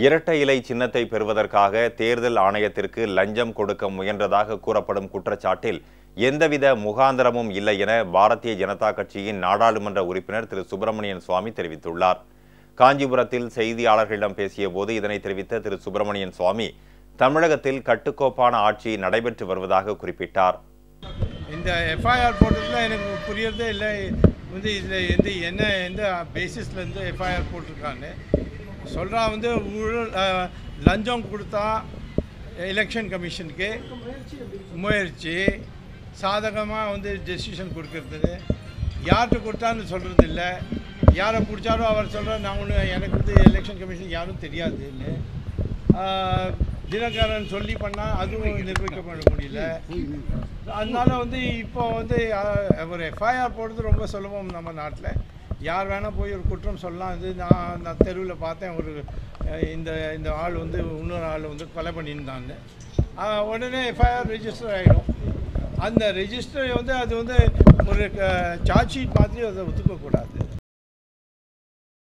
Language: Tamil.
இரட்டை இலை சின்னத்தை பெறுவதற்காக தேர்தல் ஆணையத்திற்கு லஞ்சம் கொடுக்க முயன்றதாக கூறப்படும் குற்றச்சாட்டில் எந்தவித முகாந்திரமும் இல்லை என பாரதிய ஜனதா கட்சியின் நாடாளுமன்ற உறுப்பினர் திரு சுப்பிரமணியன் சுவாமி தெரிவித்துள்ளார். காஞ்சிபுரத்தில் செய்தியாளர்களிடம் பேசிய போது இதனை தெரிவித்த திரு சுப்பிரமணியன் சுவாமி தமிழகத்தில் கட்டுக்கோப்பான ஆட்சி நடைபெற்று வருவதாக குறிப்பிட்டார். இந்த எஃப்ஐஆர் போட்டதில் எனக்கு புரியறதே இல்லை. வந்து இதில் எந்த என்ன எந்த பேசிஸில் இருந்து எஃப்ஐஆர் போட்டிருக்கான்னு. சொல்கிறா வந்து ஊழல் லஞ்சம் கொடுத்தா எலெக்ஷன் கமிஷனுக்கு முயற்சி சாதகமாக வந்து டெசிஷன் கொடுக்கறது. யார்கிட்ட கொடுத்தான்னு சொல்கிறது இல்லை யாரை பிடிச்சாலும் அவர் சொல்கிறார் நான் ஒன்று எனக்கு வந்து எலெக்ஷன் கமிஷன் யாரும் தெரியாதுன்னு. தினகரன் சொல்லி பண்ணால் அதுவும் நிர்வகிக்க பண்ண முடியல. அதனால் வந்து இப்போ வந்து ஒரு எஃப்ஐஆர் போடுறது ரொம்ப சுலபம் நம்ம நாட்டில். யார் வேணால் போய் ஒரு குற்றம் சொல்லலாம். இது நான் நான் தெருவில் பார்த்தேன். ஒரு இந்த இந்த ஆள் வந்து இன்னொரு ஆள் வந்து கொலை பண்ணியிருந்தான்னு உடனே எஃப்ஐஆர் ரிஜிஸ்டர் ஆகிடும் அந்த ரெஜிஸ்டர் வந்து அது வந்து ஒரு சார்ஜ் ஷீட் மாதிரி அதை ஒத்துக்கக்கூடாது